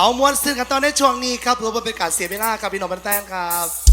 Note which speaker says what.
Speaker 1: เอามวนซื้อกันตอนในช่วงนี้ครับเพื่อบ่เป็นการเสียเวลาครับพี่น้องบันแตนครับ